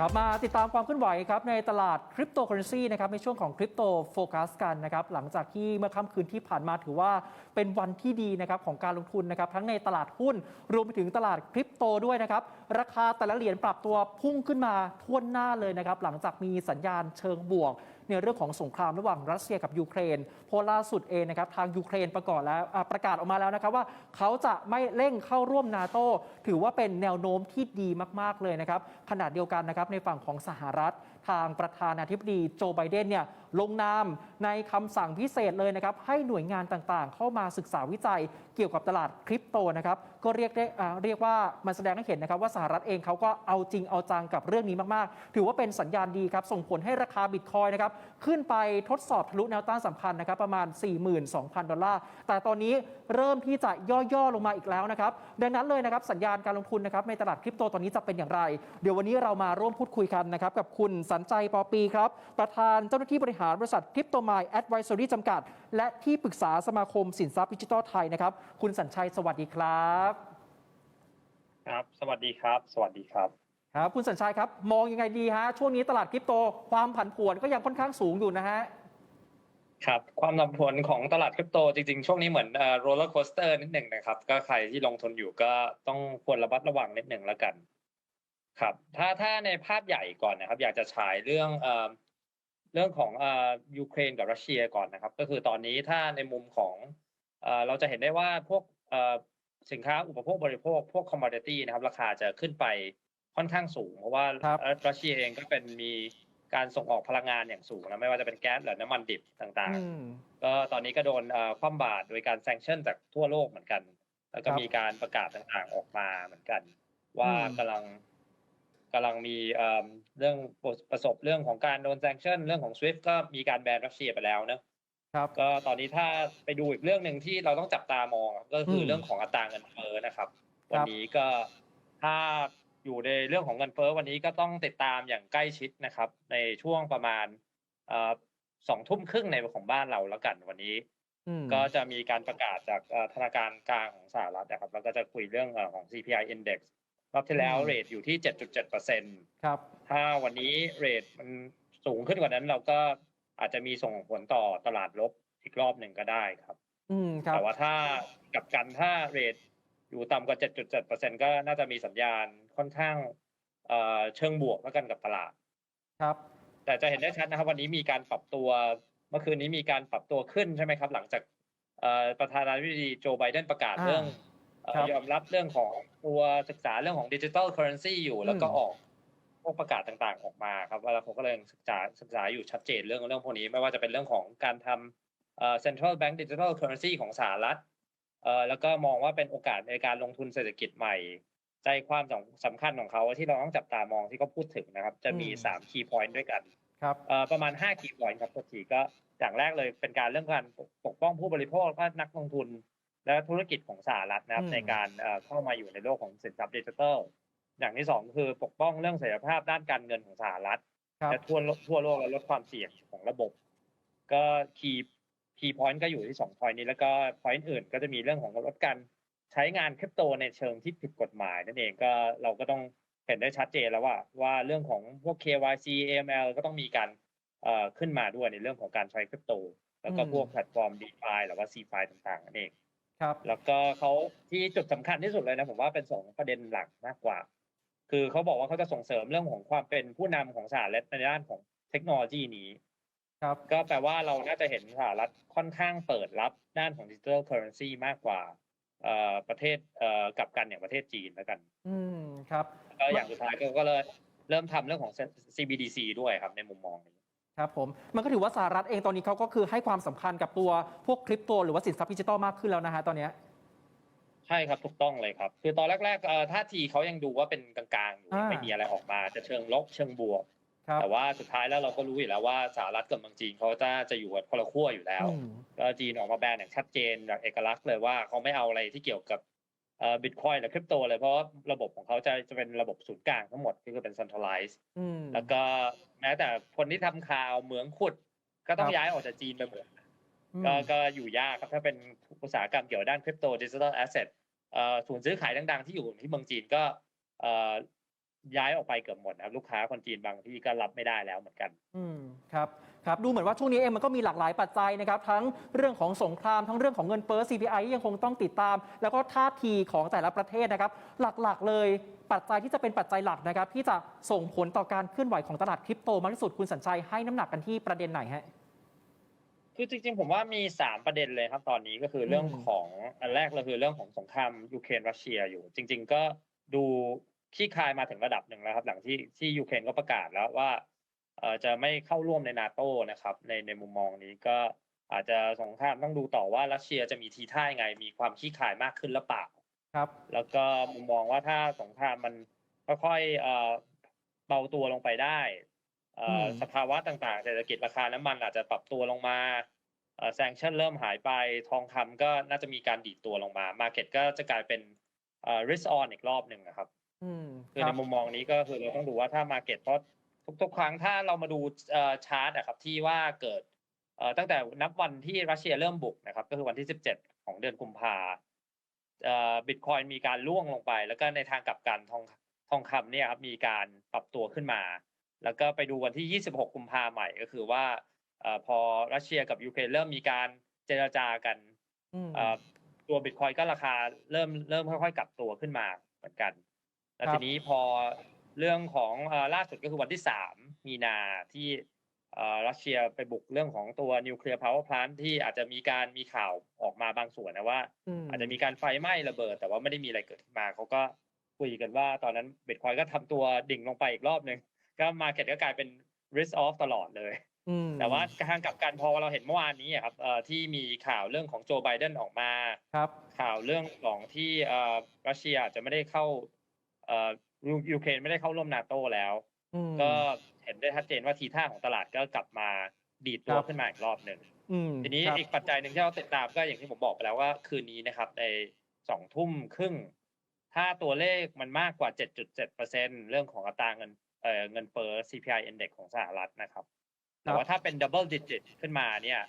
ครับมาติดตามความเคลื่อนไหวครับในตลาดคริปโตเคอเรนซีนะครับในช่วงของคริปโตโฟกัสกันนะครับหลังจากที่เมื่อค่ำคืนที่ผ่านมาถือว่าเป็นวันที่ดีนะครับของการลงทุนนะครับทั้งในตลาดหุ้นรวมไปถึงตลาดคริปโตด้วยนะครับราคาแต่ละเหรียญปรับตัวพุ่งขึ้นมาท่วนหน้าเลยนะครับหลังจากมีสัญญาณเชิงบวก ในเรื่องของสงครามระหว่างรัสเซียกับยูเครนเพราะล่าสุดเองนะครับทางยูเครนประกาศแล้วอ่าประกาศออกมาแล้วนะครับว่าเขาจะไม่เร่งเข้าร่วมนาโตถือว่าเป็นแนวโน้มที่ดีมาก ๆ เลยนะครับขณะเดียวกันนะครับในฝั่งของสหรัฐ ทางประธานาธิบดีโจไบเดนเนี่ยลงนามในคำสั่งพิเศษเลยนะครับให้หน่วยงานต่างๆ เข้ามาศึกษาวิจัยเกี่ยวกับตลาดคริปโตนะครับก็เรียกได้เรียกว่ามันแสดงให้เห็นนะครับว่าสหรัฐเองเขาก็เอาจริงเอาจังกับเรื่องนี้มากๆ ถือว่าเป็นสัญญาณดีครับส่งผลให้ราคาบิตคอยนะครับขึ้นไปทดสอบทะลุแนวต้านสำคัญนะครับประมาณ 42,000 ดอลลาร์ แต่ตอนนี้เริ่มที่จะย่อๆลงมาอีกแล้วนะครับดังนั้นเลยนะครับสัญญาณการลงทุนนะครับในตลาดคริปโตตอนนี้จะเป็นอย่างไร เดี๋ยววันนี้เรามาร่วมพูดคุยกันนะครับกับคุณสันใจปอปีครับประธานเจ้าหน้าที่บริหารบริษัทคริปโตมายแอดไวซอรี่จำกัด และที่ปรึกษาสมาคมสินทรัพย์ดิจิทัลไทยนะครับ คุณสัญชัยสวัสดีครับ ครับ สวัสดีครับ สวัสดีครับครับ คุณสัญชัยครับ มองยังไงดีฮะช่วงนี้ตลาดคริปโตความผันผวนก็ยังค่อนข้างสูงอยู่นะฮะครับความผันผวนของตลาดคริปโตจริงๆ ช่วงนี้เหมือนโรลเลอร์โคสเตอร์นิดหนึ่งนะครับ ก็ใครที่ลงทุนอยู่ก็ต้องควรระมัดระวังนิดหนึ่งแล้วกัน ครับ ถ้าถ้าในภาพใหญ่ก่อนนะครับ อยากจะฉายเรื่อง เอ่อเรื่องของเอ่อยูเครนกับรัสเซียก่อนนะครับ ก็คือตอนนี้ถ้าในมุมของเอ่อเราจะเห็นได้ว่าพวกเอ่อสินค้าอุปโภคบริโภค พวกคอมม o ดิตี้นะครับ ราคาจะขึ้นไปค่อนข้างสูง เพราะว่าครับรัสเซียเองก็เป็นมีการส่งออกพลังงานอย่างสูงนะไม่ว่าจะเป็นแก๊สหรือน้ำมันดิบต่างๆอืมก็ตอนนี้ก็โดนเอ่อคว่ำบาตรโดยการแซงชั่นจากทั่วโลกเหมือนกัน แล้วก็ครับมีการประกาศต่างๆออกมาเหมือนกัน ว่าอืมกำลัง กำลังมีเอิ่มเรื่องประสบเรื่องของการโดนแซงชั่นเรื่องของ SWIFT ก็มีการแบนรัสเซียไปแล้วเนอะครับก็ตอนนี้ถ้าไปดูอีกเรื่องหนึ่งที่เราต้องจับตามองก็คืออมเรื่องของอัตราเงินเฟ้อนะครับครับ วันนี้ก็ถ้าอยู่ในเรื่องของเงินเฟ้อวันนี้ก็ต้องติดตามอย่างใกล้ชิดนะครับ ในช่วงประมาณเอ่อสองทุ่มครึ่งในของบ้านเราแล้วกันวันนี้อืมก็จะมีการประกาศจากเอ่อธนาคารกลางของสหรัฐนะครับ แล้วก็จะคุยเรื่องเอ่อของ CPI index รอบที่แล้วอืมเรทอยู่ที่ 7.7เปอร์เซ็นต์ครับ ถ้าวันนี้เรทมันสูงขึ้นกว่านั้นเราก็อาจจะมีส่งผลต่อตลาดลบอีกรอบหนึ่งก็ได้ครับ อืมครับ แต่ว่าถ้ากลับกันถ้าเรทอยู่ต่ำกว่า 7.7เปอร์เซ็นก็น่าจะมีสัญญาณค่อนข้างเอ่อเชิงบวกแล้วกันกับตลาด ครับ แต่จะเห็นได้ชัดนะครับ วันนี้มีการปรับตัว เมื่อคืนนี้มีการปรับตัวขึ้นใช่ไหมครับ หลังจากเอ่อประธานาธิบดีโจไบเดนประกาศอ่าเรื่องเอ่อครับ ยอมรับเรื่องของตัวศึกษาเรื่องของดิจิ t a ลเคอร์เรนซีอยู่แล้วก็อืมออกพวกประกาศต่างๆออกมาครับว่าเขาก็เลยศึกษาศึกษาอยู่ชัดเจนเรื่องเรื่องพวกนี้ ไม่ว่าจะเป็นเรื่องของการทำเอ่อ central bank digital currency ของสหรัฐเอ่อแล้วก็มองว่าเป็นโอกาสในการลงทุนเศรษฐกิจใหม่ ใจความสำสำคัญของเขาที่เราต้องจับตามองที่เขาพูดถึงนะครับ จะมีอืมสาม key point ด้วยกันครับเอ่อประมาณ5 key point ครับตัวทีก็อย่างแรกเลยเป็นการเรื่องการปกปกป้องผู้บริโภคและนักลงทุน และธุรกิจของสหรัฐนะครับอืมในการเอ่อเข้ามาอยู่ในโลกของสินทรัพย์ดิจิทัลอย่างที่สองคือปกป้องเรื่องเสถียรภาพด้านการเงินของสหรัฐครับและทั่วโลกทั่วโลกและลดความเสี่ยงของระบบ ก็ key key point ก็อยู่ที่สอง point นี้แล้วก็ point อื่นก็จะมีเรื่องของลดการใช้งานคริปโตในเชิงที่ผิดกฎหมายนั่นเองก็เราก็ต้องเห็นได้ชัดเจนแล้วว่า ว่าเรื่องของพวก KYC AML ก็ต้องมีการเอ่อขึ้นมาด้วยในเรื่องของการใช้คริปโต แล้วก็อืมพวกแพลตฟอร์ม DeFi หรือว่า CeFi ต่างๆนั่นเอง ครับ แล้วก็เขาที่จุดสำคัญที่สุดเลยนะผมว่าเป็นสองประเด็นหลักมากกว่า คือเขาบอกว่าเขาจะส่งเสริมเรื่องของความเป็นผู้นำของสหรัฐในด้านของเทคโนโลยีนี้ ครับ ก็แปลว่าเราน่าจะเห็นสหรัฐค่อนข้างเปิดรับด้านของดิจิทัลเคอร์เรนซีมากกว่าเอ่อประเทศเอ่อกลับกันอย่างประเทศจีนแล้วกัน อืมครับ ก็อย่างสุดท้ายก็ก็เลยเริ่มทำเรื่องของ CBDC ด้วยครับในมุมมองนี้ ครับผมมันก็ถือว่าสหรัฐเองตอนนี้เขาก็คือให้ความสำคัญกับตัวพวกคริปโตหรือว่าสินทรัพย์ดิจิทัลมากขึ้นแล้วนะฮะตอนเนี้ยใช่ครับถูกต้องเลยครับ คือตอนแรกๆเอ่อท่าทีเขายังดูว่าเป็นกลางๆอยู่อ่าไม่มีอะไรออกมา จะเชิงลบเชิงบวกครับแต่ว่าสุดท้ายแล้วเราก็รู้อยู่แล้วว่าสหรัฐกับเมืองจีนเขาจะจะอยู่กันคนละขั้วอยู่แล้วอืมก็จีนออกมาแบนอย่างชัดเจนอย่างเอกลักษณ์เลยว่าเขาไม่เอาอะไรที่เกี่ยวกับเอ่อ บิตคอยหรือคริปโตเลยเพราะว่าระบบของเขาจะจะเป็นระบบศูนย์กลางทั้งหมดก็คือเป็น centralized อืมแล้วก็แม้แต่คนที่ทำข่าวเหมืองขุด ก็ต้องครับย้ายออกจากจีนไปหมดอืมก็ก็อยู่ยากครับถ้าเป็นอุตสาหกรรมเกี่ยวกับด้านคริปโตดิจิทัลแอสเซทเอ่อศูนย์ซื้อขายดังๆ ที่อยู่ที่เมืองจีนก็เอ่อย้ายออกไปเกือบหมดนะครับลูกค้าคนจีนบางที่ก็รับไม่ได้แล้วเหมือนกัน อืมครับ ครับดูเหมือนว่าช่วงนี้เองมันก็มีหลากหลายปัจจัยนะครับทั้งเรื่องของสงครามทั้งเรื่องของเงินเฟ้อ CPI ที่ยังคงต้องติดตาม แล้วก็ท่าทีของแต่ละประเทศนะครับหลักๆเลยปัจจัยที่จะเป็นปัจจัยหลักนะครับที่จะส่งผลต่อการเคลื่อนไหวของตลาดคริปโตมากที่สุดคุณสัญชัยให้น้ำหนักกันที่ประเด็นไหนฮะคือจริงๆผมว่ามีสามประเด็นเลยครับตอนนี้ก็คือเรื่องอืมของอันแรกเลยคือเรื่องของสงครามยูเครนรัสเซียอยู่ จริง ๆ ก็ดูขี้คายมาถึงระดับหนึ่งแล้วครับ หลังที่ที่ยูเครนก็ประกาศแล้วว่าเอ่อ จะไม่เข้าร่วมในนาโตนะครับในในมุมมองนี้ก็อาจจะสงครามต้องดูต่อว่ารัสเซียจะมีทีท่ายังไง มีความขี้คายมากขึ้นหรือเปล่าครับ แล้วก็มุมมองว่าถ้าสงครามมันค่อยๆเอ่อเบาตัวลงไปได้เอ่ออมสภาวะต่างๆเศรษฐกิจราคาน้ำมันอาจจะปรับตัวลงมาแซงชั่นเริ่มหายไปทองคำก็น่าจะมีการดีดตัวลงมามาเก็ตก็จะกลายเป็นเอ่อ risk on อีกรอบหนึ่งนะครับอืมคือคในรับมุมมองนี้ก็คือเราต้องดูว่าถ้ามาเก็ตเพราะ ทุกๆ ครั้งถ้าเรามาดูเอ่อชาร์ตอะครับที่ว่าเกิดเอ่อตั้งแต่นับวันที่รัสเซียเริ่มบุกนะครับ ก็คือวันที่ 17 ของเดือนกุมภาเอ่อบิตคอยมีการล่วงลงไป แล้วก็ในทางกลับกันทองทองคำเนี่ยครับมีการปรับตัวขึ้นมา แล้วก็ไปดูวันที่ 26 กุมภาใหม่ก็คือว่าเอ่อพอรัสเซียกับยูเครนเริ่มมีการเจรจากันอืมเอ่อตัวบิตคอยก็ราคาเริ่มเริ่มค่อยๆกลับตัวขึ้นมาเหมือนกันแล้วครับทีนี้พอ เรื่องของเอ่อล่าสุดก็คือวันที่สามมีนาที่เอ่อรัสเซียไปบุกเรื่องของตัวนิวเคลียร์พาวเวอร์พลนที่อาจจะมีการมีข่าวออกมาบางส่วนนะว่ามอาจจะมีการไฟไหม้ระเบิด แต่ว่าไม่ได้มีอะไรเกิดขึ้นมาเขาก็คุยกันว่าตอนนั้นบิตคอยก็ทำตัวดิ่งลงไปอีกรอบหนึ่งก็มาเก็ตก็กลายเป็น risk off ตลอดเลยอืมแต่ว่าทางกลับกันพอเราเห็นเมื่อวานนี้อะครับเอ่อที่มีข่าวเรื่องของโจไบเดนออกมาครับข่าวเรื่องของที่เอ่อรัสเซียอาจจะไม่ได้เข้าเอ่อ ยูยูเครนไม่ได้เข้าร่วมนาโตแล้วอืมก็เห็นได้ชัดเจนว่าทีท่าของตลาดก็กลับมาดีดตัวครับขึ้นมาอีกรอบหนึ่งอืมทีนี้ครับอีกปัจจัยหนึ่งที่เราติดตามก็อย่างที่ผมบอกไปแล้วว่าคืนนี้นะครับ ในสองทุ่มครึ่ง ถ้าตัวเลขมันมากกว่า 7.7%เรื่องของอัตราเงินเอ่อเงินเฟ้อ CPI index ของสหรัฐนะครับ แต่ว่าถ้าเป็น double digit ขึ้นมาเนี่ย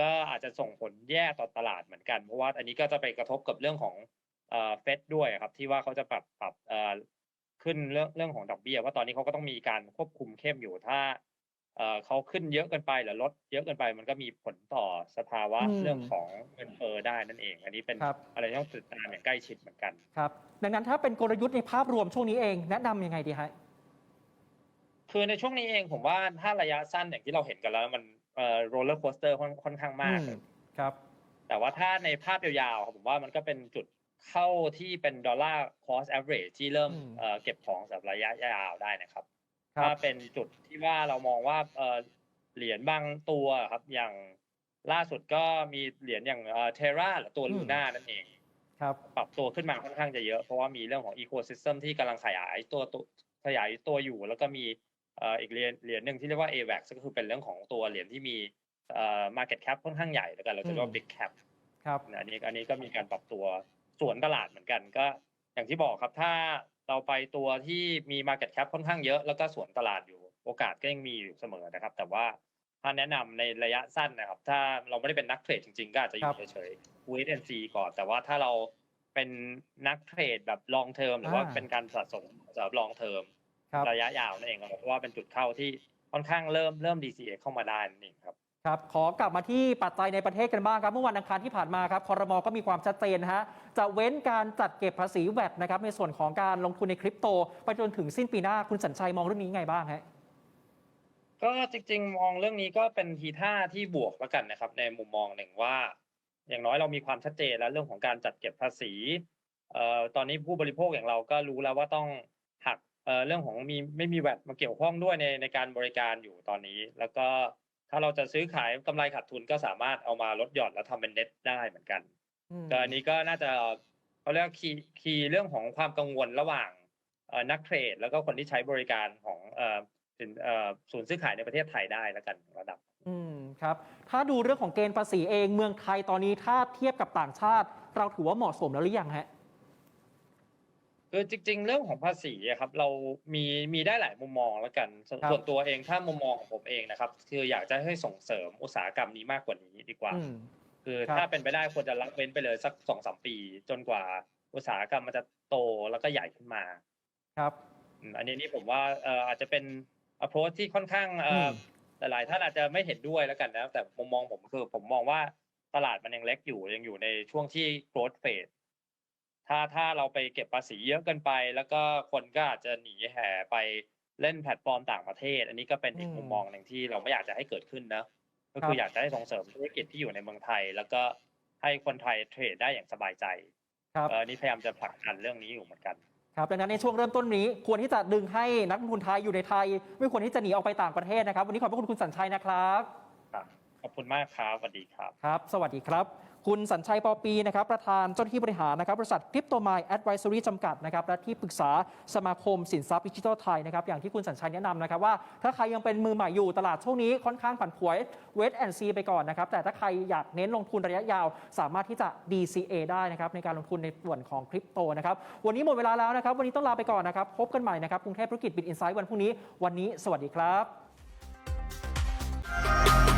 ก็อาจจะส่งผลแย่ต่อตลาดเหมือนกัน เพราะว่าอันนี้ก็จะไปกระทบกับเรื่องของเอ่อเฟดด้วยครับ ที่ว่าเขาจะปรับปรับเอ่อ ขึ้นเรื่องเรื่องของดอกเบี้ยว่าตอนนี้เขาก็ต้องมีการควบคุมเข้มอยู่ถ้าเอ่อเขาขึ้นเยอะเกินไปหรือลดเยอะเกินไปมันก็มีผลต่อสภาวะอืมเรื่องของเงินเฟ้อได้นั่นเอง อันนี้เป็นครับอะไรที่ต้องติดตามอย่างใกล้ชิดเหมือนกันครับ ดังนั้นถ้าเป็นกลยุทธ์ในภาพรวมช่วงนี้เองแนะนำยังไงดีฮะคือในช่วงนี้เองผมว่าถ้าระยะสั้นอย่างที่เราเห็นกันแล้วมันเอ่อโรลเลอร์โคสเตอร์ค่อนข้างมากอืมครับ แต่ว่าถ้าในภาพยาวๆครับผมว่ามันก็เป็นจุด เข้าที่เป็นดอลลาร์คอสแอเวอเรที่เริ่มอืมเอ่อเก็บของสำหรับระยะยาวได้นะครับครัถ้าบเป็นจุดที่ว่าเรามองว่าเอ่อเหรียญบางตัวครับอย่างล่าสุดก็มีเหรียญอย่างเทราหรือตัวอืมลูน่านั่นเองครับปรับตัวขึ้นมาค่อนข้างจะเยอะเพราะว่ามีเรื่องของอีโคซิสเต็มที่กำลังขยายตัวตัวขยายตัวอยู่ แล้วก็มีเอ่ออีกเหรียญเหรียญหนึ่งที่เรียกว่า AVAX ก็คือเป็นเรื่องของตัวเหรียญที่มีเอ่อ market cap ค่อนข้างใหญ่แล้วกันเราจะเรียกว่า big cap ครับอันนี้อันนี้ก็มีการปรับตัว สวนตลาดเหมือนกันก็ อย่างที่บอกครับถ้าเราไปตัวที่มี market cap ค่อนข้างเยอะแล้วก็สวนตลาดอยู่โอกาสก็ยังมีอยู่เสมอนะครับ แต่ว่าถ้าแนะนำในระยะสั้นนะครับ ถ้าเราไม่ได้เป็นนักเทรดจริงๆ ก็อาจจะอครัยู่บเฉยๆ wait and see ก่อน แต่ว่าถ้าเราเป็นนักเทรดแบบ long term หรือว่าอ่าเป็นการสะสมสำหรับ long term ครับระยะยาวนั่นเองครับเพราะว่าเป็นจุดเข้าที่ค่อนข้างเริ่มเริ่ม DCA เข้ามาได้นั่นเองครับ ครับขอกลับมาที่ปัจจัยในประเทศกันบ้างครับ เมื่อวันอังคารที่ผ่านมาครับคอรมอก็มีความชัดเจนฮะจะเว้นการจัดเก็บภาษีแวดนะครับในส่วนของการลงทุนในคริปโต ไปจนถึงสิ้นปีหน้าคุณสัญชัยมองเรื่องนี้ไงบ้างฮะก็จริง ๆ มองเรื่องนี้ก็เป็นทีท่าที่บวกแล้วกันนะครับ ในมุมมองหนึ่งว่า อย่างน้อยเรามีความชัดเจนแล้วเรื่องของการจัดเก็บภาษีเอ่อตอนนี้ผู้บริโภคอย่างเราก็รู้แล้วว่าต้องหักเอ่อเรื่องของมีไม่มีแวดมาเกี่ยวข้องด้วยในในการบริการอยู่ตอนนี้ แล้วก็ ถ้าเราจะซื้อขายกำไรขาดทุนก็สามารถเอามาลดหย่อนแล้วทำเป็นเน็ตได้เหมือนกันอืมก็อันนี้ก็น่าจะเขาเรียกคีย์คีย์เรื่องของความกังวลระหว่างเอ่อนักเทรดแล้วก็คนที่ใช้บริการของเอ่อสินเอ่อศูนย์ซื้อขายในประเทศไทยได้แล้วกันระดับ อืมครับ ถ้าดูเรื่องของเกณฑ์ภาษีเองเมืองไทยตอนนี้ถ้าเทียบกับต่างชาติ เราถือว่าเหมาะสมแล้วหรือยังฮะ คือจริง ๆ เรื่องของภาษีอะครับ เรามีมีได้หลายมุมมองแล้วกันสวนครับส่วนตัวเองถ้ามุมมองของผมเองนะครับ คืออยากจะให้ส่งเสริมอุตสาหกรรมนี้มากกว่านี้ดีกว่าอืมคือครับถ้าเป็นไปได้ควรจะละเว้นไปเลยสักสองสามปี จนกว่าอุตสาหกรรมมันจะโตแล้วก็ใหญ่ขึ้นมา ครับอืมอันนี้นี่ผมว่าเอ่ออาจจะเป็น approach ที่ค่อนข้างเอ่ออมหลายๆท่านอาจจะไม่เห็นด้วยแล้วกันนะแต่มุมมองผมคือผมมองว่าตลาดมันยังเล็กอยู่ยังอยู่ในช่วงที่ growth phase ถ้าถ้าเราไปเก็บภาษีเยอะเกินไป แล้วก็คนก็อาจจะหนีแห่ไปเล่นแพลตฟอร์มต่างประเทศ อันนี้ก็เป็นอีกอืมมุมมองหนึ่งที่เราไม่อยากจะให้เกิดขึ้นนะก็ครัคือบอยากจะให้ส่งเสริมธุรกิจที่อยู่ในเมืองไทย แล้วก็ให้คนไทยเทรดได้อย่างสบายใจครับเออนี่พยายามจะผลักดันเรื่องนี้อยู่เหมือนกันครับดังนั้นในช่วงเริ่มต้นนี้ควรที่จะดึงให้นักลงทุนไทยอยู่ในไทย ไม่ควรที่จะหนีออกไปต่างประเทศนะครับ วันนี้ขอบพระคุณคุณสัญชัยนะครับครับขอบคุณมากครับสวัสดีครับครับ สวัสดีครับ คุณสัญชัยปอปีนะครับประธานเจ้าหน้าที่บริหารนะครับบริษัทคริปโตไมล์แอดไวซอรี่จำกัดนะครับและที่ปรึกษาสมาคมสินทรัพย์ดิจิทัลไทยนะครับอย่างที่คุณสัญชัยแนะนำนะครับว่าถ้าใครยังเป็นมือใหม่อยู่ตลาดช่วงนี้ค่อนข้างผันผวนเวทแอนซีไปก่อนนะครับแต่ถ้าใครอยากเน้นลงทุนระยะยาว สามารถที่จะ DCA ได้นะครับในการลงทุนในส่วนของคริปโตนะครับวันนี้หมดเวลาแล้วนะครับวันนี้ต้องลาไปก่อนนะครับพบกันใหม่นะครับกรุงเทพธุรกิจบิตอินไซต์วันพรุ่งนี้วันนี้ สวัสดีครับ